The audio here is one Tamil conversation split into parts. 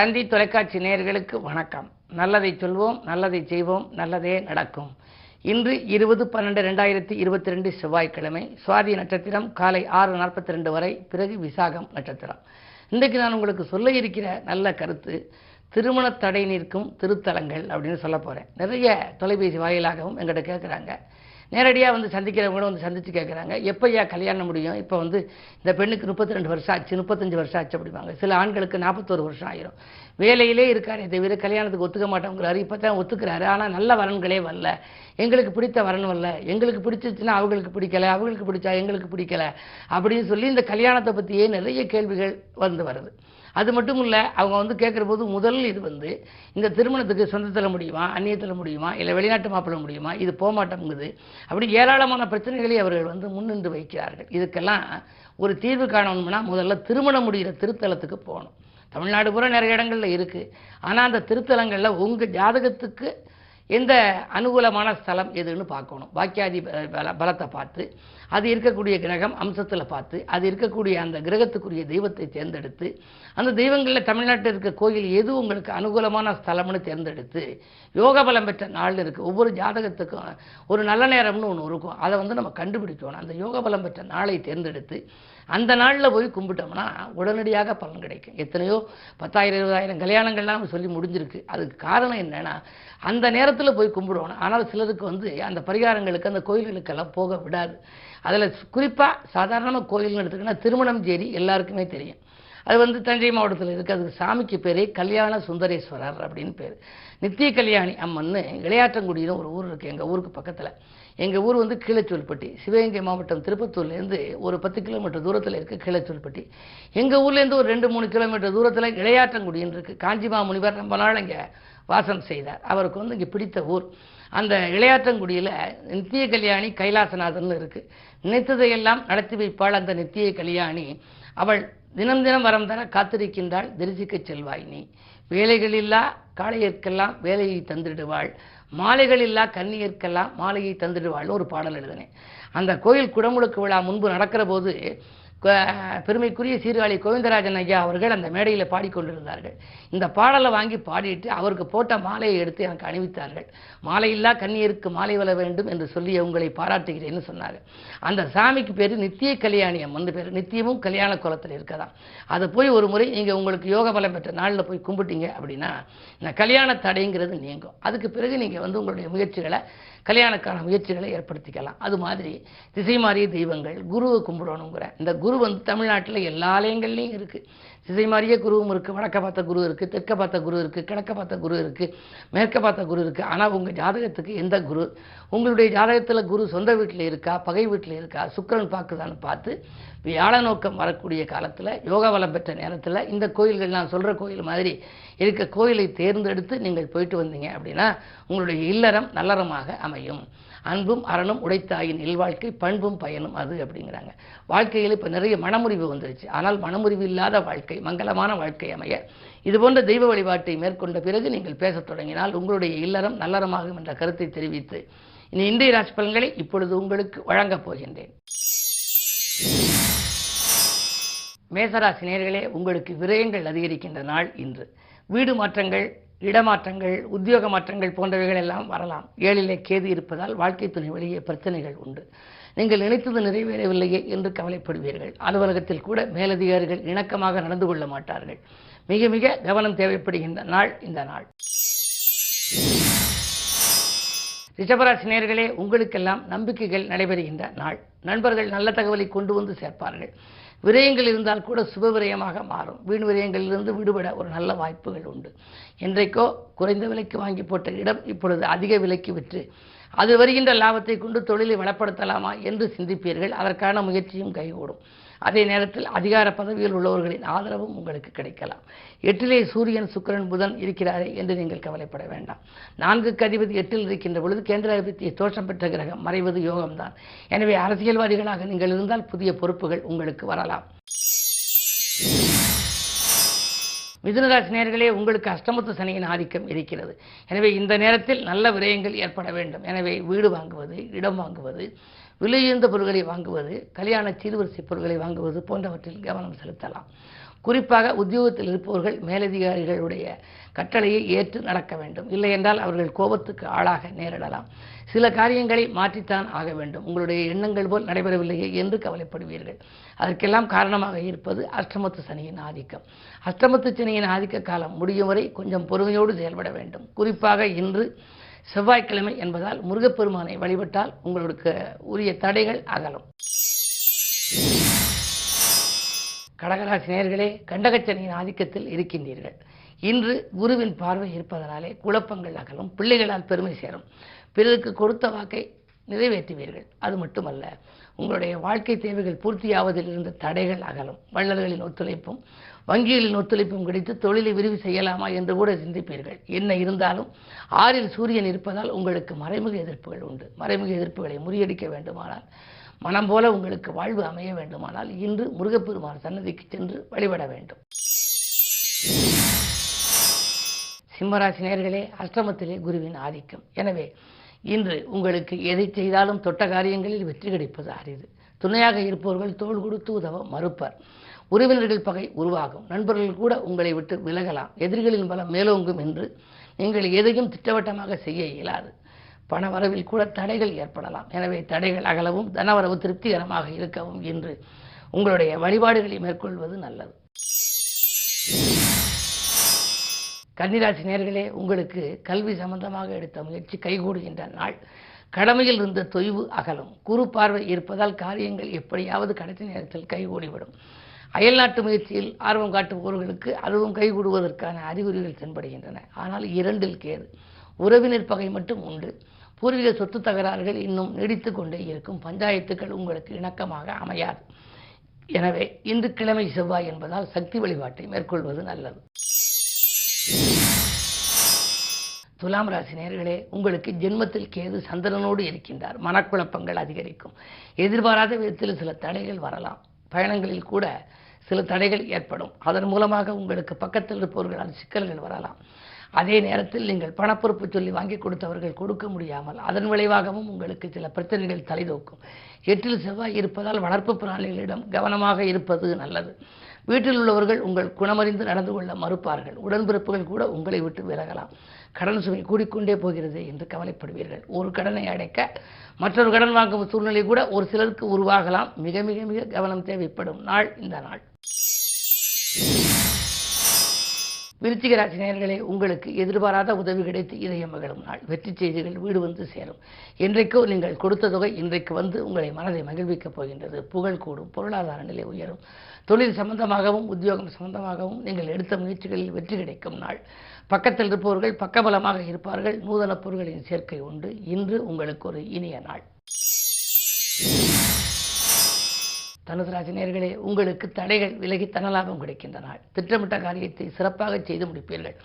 தந்தி தொலைக்காட்சி நேயர்களுக்கு வணக்கம். நல்லதை சொல்வோம் நல்லதை செய்வோம் நல்லதே நடக்கும். இன்று இருபது பன்னெண்டு ரெண்டாயிரத்தி இருபத்தி ரெண்டு செவ்வாய்க்கிழமை சுவாதி நட்சத்திரம் காலை ஆறு நாற்பத்தி ரெண்டு வரை பிறகு விசாகம் நட்சத்திரம். இன்றைக்கு நான் உங்களுக்கு சொல்ல இருக்கிற நல்ல கருத்து திருமண தடை நிற்கும் திருத்தலங்கள் அப்படின்னு சொல்ல போகிறேன் நிறைய தொலைபேசி வாயிலாகவும் எங்கிட்ட கேட்குறாங்க நேரடியாக வந்து சந்திக்கிறவங்களும் வந்து சந்தித்து கேட்குறாங்க எப்போயா கல்யாணம் முடியும்? இப்போ வந்து இந்த பெண்ணுக்கு முப்பத்தி ரெண்டு வருஷம் ஆச்சு முப்பத்தஞ்சு வருஷம் ஆச்சு அப்படிவாங்க சில ஆண்களுக்கு நாற்பத்தோரு வருஷம் ஆயிரும். வேலையிலே இருக்காரே தவிர கல்யாணத்துக்கு ஒத்துக்க மாட்டோங்கிறாரு. இப்போ தான் ஒத்துக்கிறாரு. ஆனால் நல்ல வரன்களே வரல. எங்களுக்கு பிடித்த வரன் வரல. எங்களுக்கு பிடிச்சிச்சுன்னா அவங்களுக்கு பிடிக்கல. அவங்களுக்கு பிடிச்சா எங்களுக்கு பிடிக்கல அப்படின்னு சொல்லி இந்த கல்யாணத்தை பற்றியே நிறைய கேள்விகள் வந்து வருது. அது மட்டும் இல்லை அவங்க வந்து கேட்குற போது முதல் இது வந்து இந்த திருமணத்துக்கு சொந்தத்தில் முடியுமா அந்நியத்தில் முடியுமா இல்லை வெளிநாட்டு மாப்பிள்ள முடியுமா இது போக மாட்டோங்குது அப்படி ஏராளமான பிரச்சனைகளை அவர்கள் வந்து முன்னின்று வைக்கிறார்கள். இதுக்கெல்லாம் ஒரு தீர்வு காணணும்னா முதல்ல திருமணம் முடிகிற திருத்தலத்துக்கு போகணும். தமிழ்நாடு பூரா நிறைய இடங்களில் இருக்குது ஆனால் அந்த திருத்தலங்களில் உங்கள் ஜாதகத்துக்கு எந்த அனுகூலமான ஸ்தலம் எதுன்னு பார்க்கணும். பாக்கியாதி ப- பல பலத்தை பார்த்து அது இருக்கக்கூடிய கிரகம் அம்சத்தில் பார்த்து அது இருக்கக்கூடிய அந்த கிரகத்துக்குரிய தெய்வத்தை தேர்ந்தெடுத்து அந்த தெய்வங்களில் தமிழ்நாட்டில் இருக்க கோயில் எது உங்களுக்கு அனுகூலமான ஸ்தலம்னு தேர்ந்தெடுத்து யோக பலம் பெற்ற நாள் இருக்குது ஒவ்வொரு ஜாதகத்துக்கும் ஒரு நல்ல நேரம்னு ஒன்று இருக்கும். அதை வந்து நம்ம கண்டுபிடிக்கணும் அந்த யோக பலம் பெற்ற நாளை தேர்ந்தெடுத்து அந்த நாளில் போய் கும்பிட்டோம்னா உடனடியாக பலன் கிடைக்கும். எத்தனையோ பத்தாயிரம் இருபதாயிரம் கல்யாணங்கள்லாம் சொல்லி முடிஞ்சிருக்கு. அதுக்கு காரணம் என்னென்னா அந்த நேரத்தில் போய் கும்பிடுவோம். ஆனால் சிலருக்கு வந்து அந்த பரிகாரங்களுக்கு அந்த கோயில்களுக்கெல்லாம் போக விடாது. அதில் குறிப்பாக சாதாரணமாக கோயில்னு எடுத்துக்கிட்டா திருமணம் சேரி எல்லாருக்குமே தெரியும். அது வந்து தஞ்சை மாவட்டத்தில் இருக்குது அதுக்கு சாமிக்கு பேரே கல்யாண சுந்தரேஸ்வரர் அப்படின்னு பேர். நித்திய கல்யாணி அம்மன்னு இளையாற்றங்குடின்னு ஒரு ஊர் இருக்குது எங்கள் ஊருக்கு பக்கத்தில். எங்கள் ஊர் வந்து கீழச்சொல்பட்டி. சிவகங்கை மாவட்டம் திருப்பத்தூர்லேருந்து ஒரு பத்து கிலோமீட்டர் தூரத்தில் இருக்க கீழச்சொல்பட்டி. எங்கள் ஊர்லேருந்து ஒரு ரெண்டு மூணு கிலோமீட்டர் தூரத்தில் இளையாற்றங்குடின்னு இருக்குது காஞ்சிமா முனிவர் ரொம்ப நாள் இங்கே வாசம் செய்தார். அவருக்கு வந்து இங்கே பிடித்த ஊர். அந்த இளையாற்றங்குடியில் நித்திய கல்யாணி கைலாசநாதன் இருக்குது நினைத்ததையெல்லாம் நடத்தி வைப்பாள் அந்த நித்திய கல்யாணி. அவள் தினம் தினம் வரம் தர காத்திருக்கின்றாள். தரிசிக்க செல்வாய் நீ. வேலைகளில்லா காளையற்கெல்லாம் வேலையை தந்திடுவாள். மாலைகளில்லா கன்னியற்கெல்லாம் மாலையை தந்துடுவாள்னு ஒரு பாடல் எழுதினேன். அந்த கோயில் குடமுழுக்கு விழா முன்பு நடக்கிற போது பெருமைக்குரிய சீர்காழி கோவிந்தராஜன் ஐயா அவர்கள் அந்த மேடையில் பாடிக்கொண்டிருந்தார்கள். இந்த பாடலை வாங்கி பாடிட்டு அவருக்கு போட்ட மாலையை எடுத்து எனக்கு அணிவித்தார்கள். மாலையில்லா கண்ணியருக்கு மாலை வர வேண்டும் என்று சொல்லி உங்களை பாராட்டுகிறேன்னு சொன்னார். அந்த சாமிக்கு பேர் நித்திய கல்யாணி அம்மன் பேர். நித்தியமும் கல்யாண குளத்தில் இருக்கதான். அதை போய் ஒரு முறை நீங்கள் உங்களுக்கு யோக பலம் பெற்ற நாளில் போய் கும்பிட்டீங்க அப்படின்னா இந்த கல்யாண தடைங்கிறது நீங்கும். அதுக்கு பிறகு நீங்கள் வந்து உங்களுடைய முயற்சிகளை கல்யாணக்கான முயற்சிகளை ஏற்படுத்திக்கலாம். அது மாதிரி திசை மாறிய தெய்வங்கள் குருவை கும்பிடணுங்கிற. இந்த குரு வந்து தமிழ்நாட்டில் எல்லா ஆலயங்கள்லையும் இருக்குது திசை மாறிய குருவும் இருக்குது வடக்க பார்த்த குரு இருக்குது தெற்க பார்த்த குரு இருக்குது கிழக்க பார்த்த குரு இருக்குது மேற்க பார்த்த குரு இருக்குது ஆனால் உங்கள் ஜாதகத்துக்கு எந்த குரு? உங்களுடைய ஜாதகத்தில் குரு சொந்த வீட்டில் இருக்கா பகை வீட்டில் இருக்கா? சுக்கிரன் பார்க்குதான்னு பார்த்து வியாழ நோக்கம் வரக்கூடிய காலத்தில் யோகா வளம் பெற்ற நேரத்தில் இந்த கோயில்கள் நான் சொல்கிற கோயில் மாதிரி இருக்க கோயிலை தேர்ந்தெடுத்து நீங்கள் போயிட்டு வந்தீங்க அப்படின்னா உங்களுடைய இல்லறம் நல்லறமாக அமையும். அன்பும் அறனும் உடைத்தாயின் இல்வாழ்க்கை பண்பும் பயனும் அது அப்படிங்கிறாங்க. வாழ்க்கையில் இப்போ நிறைய மனமுறிவு வந்துருச்சு. ஆனால் மனமுறிவு இல்லாத வாழ்க்கை மங்களமான வாழ்க்கை அமைய. இது போன்ற தெய்வ வழிபாட்டை மேற்கொண்ட பிறகு நீங்கள் பேசத் தொடங்கினால் உங்களுடைய இல்லறம் நல்லறமாகும் என்ற கருத்தை தெரிவித்து இனி இந்திய ராசி பலன்களை இப்பொழுது உங்களுக்கு வழங்கப் போகின்றேன். மேசராசி நேர்களே உங்களுக்கு விரயங்கள் அதிகரிக்கின்ற நாள் இன்று. வீடு மாற்றங்கள் இடமாற்றங்கள் உத்தியோக மாற்றங்கள் போன்றவைகள் எல்லாம் வரலாம். ஏழிலே கேது இருப்பதால் வாழ்க்கை துணை வழியே பிரச்சனைகள் உண்டு. நீங்கள் நினைத்தது நிறைவேறவில்லையே என்று கவலைப்படுவீர்கள். அலுவலகத்தில் கூட மேலதிகாரிகள் இணக்கமாக நடந்து கொள்ள மாட்டார்கள். மிக மிக கவனம் தேவைப்படுகின்ற நாள் இந்த நாள். ரிஷபராசி நேர்களே உங்களுக்கெல்லாம் நம்பிக்கைகள் நடைபெறுகின்ற நாள். நண்பர்கள் நல்ல தகவலை கொண்டு வந்து சேர்ப்பார்கள். விரயங்கள் இருந்தால் கூட சுப விரயமாக மாறும். வீண் விரயங்களிலிருந்து விடுபட ஒரு நல்ல வாய்ப்புகள் உண்டு. என்றைக்கோ குறைந்த விலைக்கு வாங்கி போட்ட இடம் இப்பொழுது அதிக விலைக்கு விற்று அது வருகின்ற லாபத்தை கொண்டு தொழிலை வளப்படுத்தலாமா என்று சிந்திப்பீர்கள். அதற்கான முயற்சியும் கைகூடும். அதே நேரத்தில் அதிகார பதவியில் உள்ளவர்களின் ஆதரவும் உங்களுக்கு கிடைக்கலாம். எட்டிலே சூரியன் சுக்கிரன் புதன் இருக்கிறாரே என்று நீங்கள் கவலைப்பட வேண்டாம். நான்குக்கு அதிபதி எட்டில் இருக்கின்ற பொழுது கேந்திராதிபத்திய தோஷம் பெற்ற கிரகம் மறைவது யோகம்தான். எனவே அரசியல்வாதிகளாக நீங்கள் இருந்தால் புதிய பொறுப்புகள் உங்களுக்கு வரலாம். மிதுனராசி நேர்களே உங்களுக்கு அஷ்டமத்து சனியின் ஆதிக்கம் இருக்கிறது. எனவே இந்த நேரத்தில் நல்ல விரயங்கள் ஏற்பட வேண்டும். எனவே வீடு வாங்குவது இடம் வாங்குவது விலையுயர்ந்த பொருட்களை வாங்குவது கல்யாண சீர்வரிசை பொருட்களை வாங்குவது போன்றவற்றில் கவனம் செலுத்தலாம். குறிப்பாக உத்தியோகத்தில் இருப்பவர்கள் மேலதிகாரிகளுடைய கட்டளையை ஏற்று நடக்க வேண்டும். இல்லை என்றால் அவர்கள் கோபத்துக்கு ஆளாக நேரிடலாம். சில காரியங்களை மாற்றித்தான் ஆக வேண்டும். உங்களுடைய எண்ணங்கள் போல் நடைபெறவில்லையே என்று கவலைப்படுவீர்கள். அதற்கெல்லாம் காரணமாக இருப்பது அஷ்டமத்து சனியின் ஆதிக்கம். அஷ்டமத்து சனியின் ஆதிக்க காலம் முடியும் வரை கொஞ்சம் பொறுமையோடு செயல்பட வேண்டும். குறிப்பாக இன்று செவ்வாய்க்கிழமை என்பதால் முருகப்பெருமானை வழிபட்டால் உங்களுக்கு உரிய தடைகள் அகலும். கடகராசி நேர்களே கண்டகச்சனியின் ஆதிக்கத்தில் இருக்கின்றீர்கள். இன்று குருவின் பார்வை இருப்பதனாலே குழப்பங்கள் அகலும் பிள்ளைகளால் பெருமை சேரும். பிறருக்கு கொடுத்த வாக்கை நிறைவேற்றுவீர்கள். அது மட்டுமல்ல உங்களுடைய வாழ்க்கை தேவைகள் பூர்த்தியாவதில் இருந்த தடைகள் அகலும். வள்ளல்களின் ஒத்துழைப்பும் வங்கிகளின் ஒத்துழைப்பும் கிடைத்து தொழிலை விரிவு செய்யலாமா என்று கூட சிந்திப்பீர்கள். என்ன இருந்தாலும் ஆறில் சூரியன் இருப்பதால் உங்களுக்கு மறைமுக எதிர்ப்புகள் உண்டு. மறைமுக எதிர்ப்புகளை முறியடிக்க வேண்டுமானால் மனம் போல உங்களுக்கு வாழ்வு அமைய வேண்டுமானால் இன்று முருகப்பெருமான் சன்னதிக்கு சென்று வழிபட வேண்டும். சிம்மராசி நேர்களே அஷ்டமத்திலே குருவின் ஆதிக்கம். எனவே இன்று உங்களுக்கு எதை செய்தாலும் தொட்ட காரியங்களில் வெற்றி கிடைப்பது அரிது துணையாக இருப்பவர்கள் தோள் கொடுத்து உதவ மறுப்பர். உறவினர்கள் பகை உருவாகும். நண்பர்கள் கூட உங்களை விட்டு விலகலாம். எதிரிகளின் பலம் மேலோங்கும் என்று நீங்கள் எதையும் திட்டவட்டமாக செய்ய இயலாது. பண வரவில் கூட தடைகள் ஏற்படலாம். எனவே தடைகள் அகலவும் தனவரவு திருப்திகரமாக இருக்கவும் என்று உங்களுடைய வழிபாடுகளை மேற்கொள்வது நல்லது. கன்னிராசி நேர்களே உங்களுக்கு கல்வி சம்பந்தமாக எடுத்த முயற்சி கைகூடுகின்ற நாள். கடமையில் இருந்த தொய்வு அகலும். குறு பார்வை இருப்பதால் காரியங்கள் எப்படியாவது கடைசி நேரத்தில் கைகூடிவிடும். அயல்நாட்டு முயற்சியில் ஆர்வம் காட்டுபவர்களுக்கு அதுவும் கைகூடுவதற்கான அறிகுறிகள் தென்படுகின்றன. ஆனால் இரண்டில் கேது உறவினர் பகை மட்டும் உண்டு. பூர்வீக சொத்து தகராறுகள் இன்னும் நீடித்து கொண்டே இருக்கும். பஞ்சாயத்துக்கள் உங்களுக்கு இணக்கமாக அமையாது. எனவே இன்று கிழமை செவ்வாய் என்பதால் சக்தி வழிபாட்டை மேற்கொள்வது நல்லது. துலாம் ராசி நேர்களே உங்களுக்கு ஜென்மத்தில் கேது சந்திரனோடு இருக்கின்றார். மனக்குழப்பங்கள் அதிகரிக்கும். எதிர்பாராத விதத்தில் சில தடைகள் வரலாம். பயணங்களில் கூட சில தடைகள் ஏற்படும். அதன் மூலமாக உங்களுக்கு பக்கத்தில் இருப்பவர்களால் சிக்கல்கள் வரலாம். அதே நேரத்தில் நீங்கள் பணப்பொறுப்பு சொல்லி வாங்கி கொடுத்தவர்கள் கொடுக்க முடியாமல் அதன் விளைவாகவும் உங்களுக்கு சில பிரச்சனைகள் தலைதூக்கும். எட்டில் செவ்வாய் இருப்பதால் வளர்ப்பு பிராணிகளிடம் கவனமாக இருப்பது நல்லது. வீட்டில் உள்ளவர்கள் உங்கள் குணமறிந்து நடந்து கொள்ள மறுப்பார்கள். உடன்பிறப்புகள் கூட உங்களை விட்டு விலகலாம். கடன் சுமை கூடிக்கொண்டே போகிறது என்று கவலைப்படுவீர்கள். ஒரு கடனை அடைக்க மற்றொரு கடன் வாங்கும் சூழ்நிலை கூட ஒரு சிலருக்கு உருவாகலாம். மிக மிக மிக கவனம் தேவைப்படும் நாள் இந்த நாள். விருச்சிக ராசி நேர்களே உங்களுக்கு எதிர்பாராத உதவி கிடைத்து இதய மகிழும் நாள். வெற்றி செய்திகள் வீடு வந்து சேரும். இன்றைக்கோ நீங்கள் கொடுத்த தொகை இன்றைக்கு வந்து உங்களை மனதை மகிழ்விக்கப் போகின்றது. புகழ் கூடும் பொருளாதார நிலை உயரும். தொழில் சம்பந்தமாகவும் உத்தியோகம் சம்பந்தமாகவும் நீங்கள் எடுத்த முயற்சிகளில் வெற்றி கிடைக்கும் நாள். பக்கத்தில் இருப்பவர்கள் பக்கபலமாக இருப்பார்கள். நூதன பொருள்களின் சேர்க்கை உண்டு. இன்று உங்களுக்கு ஒரு இனிய நாள். தனுசு உங்களுக்கு தடைகள் விலகி தனலாபம் கிடைக்கின்ற நாள் திட்டமிட்ட காரியத்தை சிறப்பாக செய்து முடிப்பீர்கள்.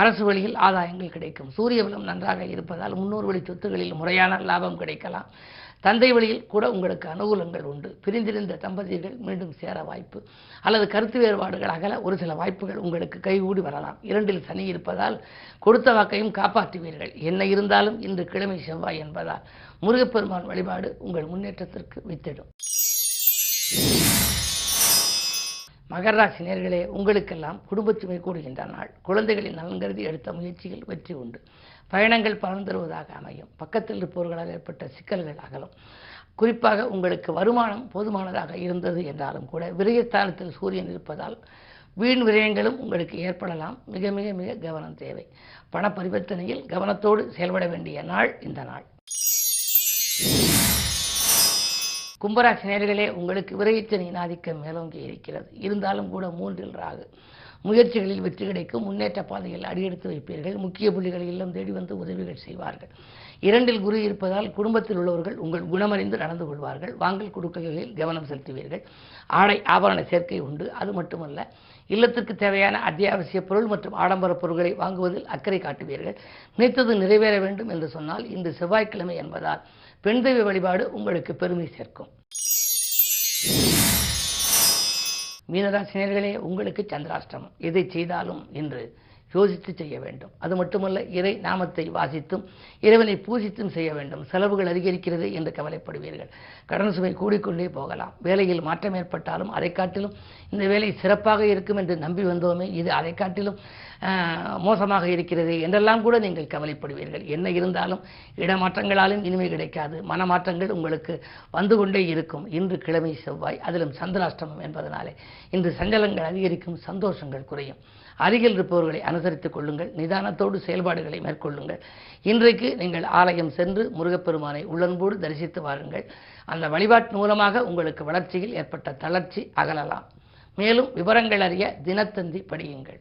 அரசு வழியில் ஆதாயங்கள் கிடைக்கும். சூரிய பலம் நன்றாக இருப்பதால் முன்னோர் வழி சொத்துகளில் முறையான லாபம் கிடைக்கலாம். தந்தை வழியில் கூட உங்களுக்கு அனுகூலங்கள் உண்டு. பிரிந்திருந்த தம்பதியர்கள் மீண்டும் சேர வாய்ப்பு. அல்லது கருத்து வேறுபாடுகள் அகல ஒரு சில வாய்ப்புகள் உங்களுக்கு கைகூடி வரலாம். இரண்டில் சனி இருப்பதால் கொடுத்த வாக்கையும் காப்பாற்றுவீர்கள். என்ன இருந்தாலும் இன்று கிழமை செவ்வாய் என்பதால் முருகப்பெருமான் வழிபாடு உங்கள் முன்னேற்றத்திற்கு வித்திடும். மகர ராசி நேர்களே உங்களுக்கெல்லாம் குடும்பச்சுமை கூடுகின்ற நாள். குழந்தைகளின் நலன் கருதி எடுத்த முயற்சிகள் வெற்றி உண்டு. பயணங்கள் பலன் தருவதாக அமையும். பக்கத்தில் இருப்பவர்களால் ஏற்பட்ட சிக்கல்கள் அகலும். குறிப்பாக உங்களுக்கு வருமானம் போதுமானதாக இருந்தது என்றாலும் கூட விரயஸ்தானத்தில் சூரியன் இருப்பதால் வீண் விரயங்களும் உங்களுக்கு ஏற்படலாம். மிக மிக மிக கவனம் தேவை. பண பரிவர்த்தனையில் கவனத்தோடு செயல்பட வேண்டிய நாள் இந்த நாள். கும்பராசி நேர்களே உங்களுக்கு விரைச்சனியின் ஆதிக்கம் மேலோங்கி இருக்கிறது. இருந்தாலும் கூட மூன்றில் ராகு. முயற்சிகளில் வெற்றி கிடைக்கும். முன்னேற்ற பாதையில் அடியெடுத்து வைப்பீர்கள். முக்கிய புள்ளிகளை இல்லம் தேடி வந்து உதவிகள் செய்வார்கள். இரண்டில் குரு இருப்பதால் குடும்பத்தில் உள்ளவர்கள் உங்கள் குணமறிந்து நடந்து கொள்வார்கள். வாங்கல் கொடுக்கல்களில் கவனம் செலுத்துவீர்கள். ஆடை ஆபரண சேர்க்கை உண்டு. அது மட்டுமல்ல இல்லத்திற்கு தேவையான அத்தியாவசிய பொருள் மற்றும் ஆடம்பர பொருட்களை வாங்குவதில் அக்கறை காட்டுவீர்கள். நினைத்தது நிறைவேற வேண்டும் என்று சொன்னால் இன்று செவ்வாய்க்கிழமை என்பதால் பெண் தெய்வ வழிபாடு உங்களுக்கு பெருமை சேர்க்கும். மீனராசினியர்களே உங்களுக்கு சந்திராஷ்டமம். எதை செய்தாலும் இன்று யோசித்து செய்ய வேண்டும். அது மட்டுமல்ல இறை நாமத்தை வாசித்தும் இறைவனை பூஜித்தும் செய்ய வேண்டும். செலவுகள் அதிகரிக்கிறது என்று கவலைப்படுவீர்கள். கடன் சுமை கூடிக்கொண்டே போகலாம். வேலையில் மாற்றம் ஏற்பட்டாலும் அதை காட்டிலும் இந்த வேலை சிறப்பாக இருக்கும் என்று நம்பி வந்தோமே இது அதை காட்டிலும் மோசமாக இருக்கிறது என்றெல்லாம் கூட நீங்கள் கவலைப்படுவீர்கள். என்ன இருந்தாலும் இடமாற்றங்களாலும் இனிமை கிடைக்காது. மனமாற்றங்கள் உங்களுக்கு வந்து கொண்டே இருக்கும். இன்று கிழமை செவ்வாய் அதிலும் சந்திராஷ்டமம் என்பதனாலே இன்று சஞ்சலங்கள் அதிகரிக்கும் சந்தோஷங்கள் குறையும். அருகில் இருப்பவர்களை அனுசரித்துக் கொள்ளுங்கள் நிதானத்தோடு செயல்பாடுகளை மேற்கொள்ளுங்கள். இன்றைக்கு நீங்கள் ஆலயம் சென்று முருகப்பெருமானை உள்ளன்போடு தரிசித்து வாருங்கள். அந்த வழிபாட்டு மூலமாக உங்களுக்கு வளர்ச்சியில் ஏற்பட்ட தளர்ச்சி அகலலாம். மேலும் விவரங்கள் அறிய தினத்தந்தி படியுங்கள்.